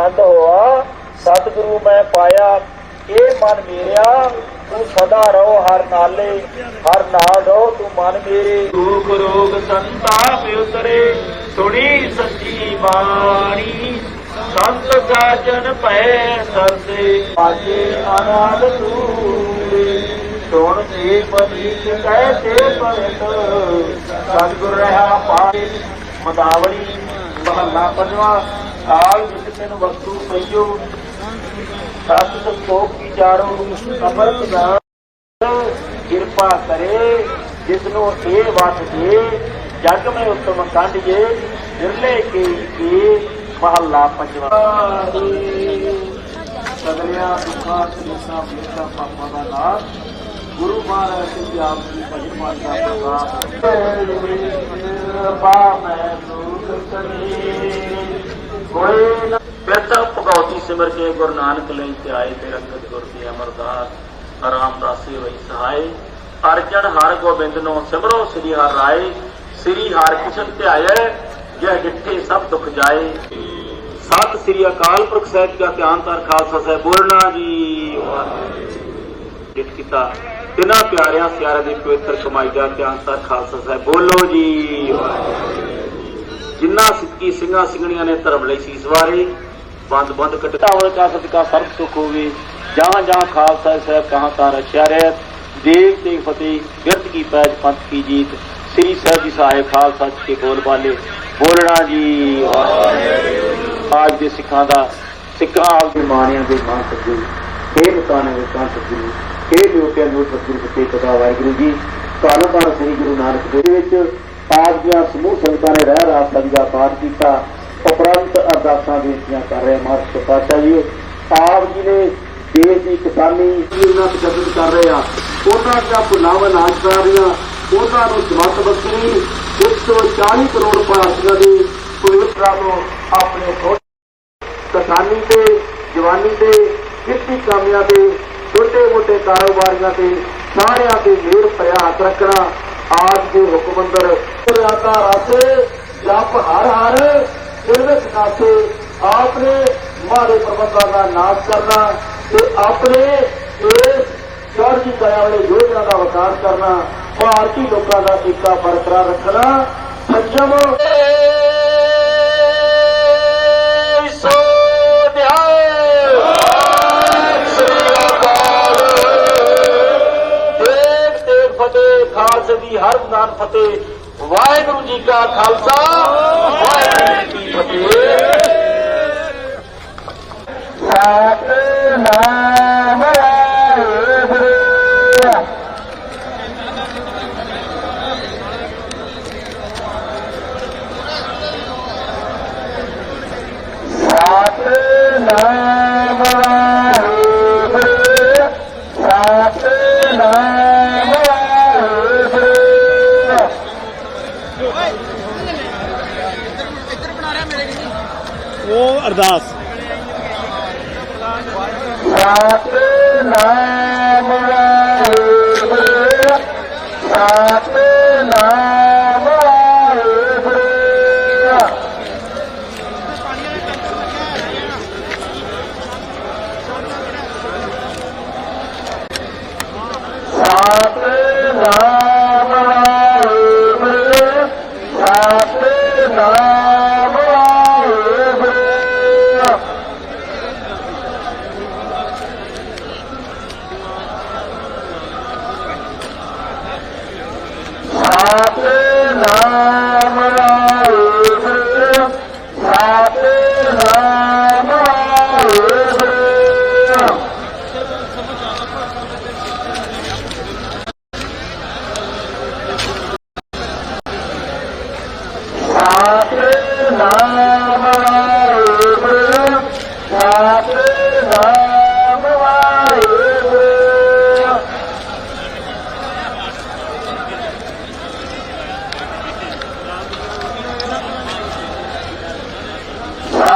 ਆਨੰਦ ਹੋਆ। ਸਤਿਗੁਰੂ ਮੈਂ ਪਾਇਆ ਇਹ ਮਨ ਮੇਰਿਆ ਤੂੰ ਸਦਾ ਰਹੋ ਹਰ ਨਾਲੇ ਹਰ ਨਾਲ ਰਹੋ ਤੂੰ ਮਨ ਮੇਰੇ। ਰੋਗ ਰੋਗ ਸੰਤਾਪ ਉਤਰੇ ਸੁਣੀ ਸੱਚੀ ਬਾਣੀ। ਸੰਤ ਸਾਜਨ ਪੈ ਸਰਦੇ ਆਜੇ ਆਨੰਦ ਤੂਰੇ ਸੁਣ ਤੇ ਪਨੀਤ ਕਹਿ ਤੇ ਭਗਤ। ਸਤਿਗੁਰ ਰਹਾ ਪਾਏ ਮਦਾਵਲੀ ਮਹੱਲਾ ਪੰਜਵਾਂ। ਕਾਲ ਵਿੱਚ ਤੈਨੂੰ ਵਸਤੂ ਪਈਓ। ਸਤ ਸੰਤੋਖ ਵਿਚਾਰੋ ਅਮਰਤ ਦਾ ਕਿਰਪਾ ਕਰੇ ਜਿਸ ਨੂੰ ਇਹ ਵਸ ਦੇ ਜਗ ਮੈਂ ਉਤਮ ਕੰਢ ਜੇ ਕੇ ਕੇ ਮਹੱਲਾ ਪੰਜਵਾਂ। ਸਗਲਿਆ, ਦੁੱਖਾਂ ਕਲੇਸ਼ਾਂ ਬੇਟਾ ਪਾਪਾਂ ਦਾ ਨਾਸ਼। ਗੁਰੂ ਮਹਾਰਾਜ ਜੀ ਆਪ ਜੀ ਭਜਨ ਦਾ ਪ੍ਰਭਾਵ ਪਾ ਮੈਂ ਦੁਖ ਕਰੇ ਕੋਈ ਨਾ। ਬੇਤਾ ਭਗਉਤੀ ਸਿਮਰ ਕੇ ਗੁਰੂ ਨਾਨਕ ਲਈ ਤੇ ਤੇ ਰੰਗਤ ਗੁਰ ਦੀ ਅਮਰਦਾਸ, ਆਰਾਮ ਦਾਸੀ ਵਈ ਸਹਾਈ। ਅਰਜਨ ਹਰ ਗੋਬਿੰਦ ਨੂੰ ਸਿਮਰੋ, ਸ੍ਰੀ ਹਰਿ ਰਾਏ। ਸ੍ਰੀ ਹਰਿ ਕ੍ਰਿਸ਼ਨ ਧਿਆਏ, ਜਹ ਜਿੱਥੇ ਸਭ ਦੁਖ ਜਾਏ। ਸਤਿ ਸ੍ਰੀ ਅਕਾਲ ਪੁਰਖ ਸਾਹਿਬ ਦਾ ਧਿਆਨ ਤਰ ਖਾਲਸਾ ਸਾਹਿਬ। ਬੋਲਣਾ ਜੀ ਜਿਤ ਕੀਤਾ। ਤਿਨਾ ਪਿਆਰਿਆਂ ਸਿਆਰੇ ਦੀ ਪਵਿੱਤਰ ਕਮਾਈ ਦਾ ਧਿਆਨ ਧਰ ਖਾਲਸਾ ਸਾਹਿਬ। ਬੋਲੋ ਜੀ ਜਿੰਨਾ ਸਿੱਕੀ ਸਿੰਘਾਂ ਸਿੰਘਣੀਆਂ ਨੇ ਧਰਮ ਲਈ ਸੀਸ ਵਾਰੇ, ਬੰਦ ਬੰਦ ਕਟਾਵਲ ਕਾ ਸਦਕਾ ਸਰਬ ਸੁਖ ਹੋਵੇ, ਜਹਾਂ ਜਹਾਂ ਖਾਲਸਾ ਸਾਹਿਬ ਕਹਾਂ ਤਾਂ ਰਖਿਆ ਰਹਿ। ਦੇਵ ਤੇ ਫਤਿਹ ਬਿਰਤ ਕੀ ਪੈਜ ਪੰਥ ਕੀ ਜੀਤ। ਸ੍ਰੀ ਸਾਹਿਬ ਜੀ ਸਾਹਿਬ ਖਾਲਸਾ ਜੀ ਕੇ ਬੋਲ ਬਾਲੇ। ਬੋਲਣਾ ਜੀ, ਆਜ ਦੇ ਸਿੱਖਾਂ ਦਾ। ਸਿੱਖਾਂ ਆਪ ਦੇ ਮਾਣਿਆਂ ਦੇ ਮਾਨ ਸਤਿਗੁਰੂ ਇਹ ਮਕਾਨਾਂ ਦੇ ਕਾਂ ਸਤਿਗੁਰੂ ਇਹ ਲੋਕਾਂ ਨੂੰ ਸਤਿਗੁਰੂ ਫਤਿਹ ਪਤਾ ਵਾਹਿਗੁਰੂ ਜੀ। ਕਾਲਬਾਰ ਸ੍ਰੀ ਗੁਰੂ ਨਾਨਕ ਦੇਵ ਵਿੱਚ ਆਪ ਦੀਆਂ ਸਮੂਹ ਸੰਗਤਾਂ ਨੇ ਰਹਿ ਰਾਤ ਦਾ ਦਾ ਪਾਠ ਕੀਤਾ। ਉਪਰੰਤ ਅਰਦਾਸਾਂ ਬੇਨਤੀਆਂ ਕਰ ਰਹੇ ਮਾਰਕ ਪਾਤਸ਼ਾਹ ਜੀ। ਆਪ ਜੀ ਨੇ ਦੇਸ਼ ਦੀ ਕਿਸਾਨੀ ਦੀ ਉਹਨਾਂ ਕਰ ਰਹੇ ਆ। ਉਹਨਾਂ ਦਾ ਭੁਲਾਵਾ ਨਾਸ਼ ਰਹੀਆਂ ਉਹਨਾਂ ਨੂੰ ਜਮਤ ਬਖਸ਼ਣੀ 140 ਕਰੋੜ ਭਾਰਤੀਆਂ ਦੀ ਪਵਿੱਤਰਾਂ ਨੂੰ ਆਪਣੇ ਕਿਸਾਨੀ ਤੇ, ਜਵਾਨੀ ਤੇ, ਖੇਤੀ ਕਾਮਿਆਂ ਤੇ ਛੋਟੇ ਮੋਟੇ ਕਾਰੋਬਾਰੀਆਂ ਤੇ ਸਾਰਿਆਂ ਤੇ ਮੇਰ ਭਰਿਆ ਹੱਥ ਰੱਖਣਾ। ਆਜ ਦੇ ਹੁਕਮ ਅੰਦਰ ਰਾਤਾ ਰਾਸੇ ਜਪ ਹਰ ਹਰ ਸਿਰਵਿਸ ਨਾਸੇ ਆਪਨੇ ਮਾਰੇ ਪ੍ਰਬੰਧਾਂ ਦਾ ਨਾਸ਼ ਕਰਨਾ ਤੇ ਆਪਣੇ ਇਸ ਚੜ੍ਹਦੀ ਕਲਾ ਵਾਲੇ ਯੋਧਿਆਂ ਦਾ ਵਿਕਾਸ ਕਰਨਾ। ਭਾਰਤੀ ਲੋਕਾਂ ਦਾ ਏਕਾ ਬਰਕਰਾਰ ਰੱਖਣਾ। ਸੱਜਮ ਖਾਲਸੇ ਦੀ ਹਰ ਨਾਮ ਫਤਿਹ ਵਾਹਿਗੁਰੂ ਜੀ ਕਾ ਖਾਲਸਾ ਵਾਹਿਗੁਰੂ ਜੀ ਕੀ ਫਤਿਹ ਸਤਨਾਮ ਵਾਹਿਗੁਰੂ ਸਤਨਾਮ ਵਾਹਿਗੁਰੂ ਸਤਨਾਮ ਵਾਹਿਗੁਰੂ ਉਹ ਅਰਦਾਸ। ਸਤਨਾਮ ਵਾਹਿਗੁਰੂ ਸਤਨਾਮ ਵਾਹਿਗੁਰੂ ਸਤਨਾਮ ਵਾਹਿਗੁਰੂ ਸਤਨਾਮ ਵਾਹਿਗੁਰੂ ਸਤਨਾਮ ਵਾਹਿਗੁਰੂ ਸਤਨਾਮ ਵਾਹਿਗੁਰੂ ਸਤਨਾਮ ਵਾਹਿਗੁਰੂ ਸਤਨਾਮ ਵਾਹਿਗੁਰੂ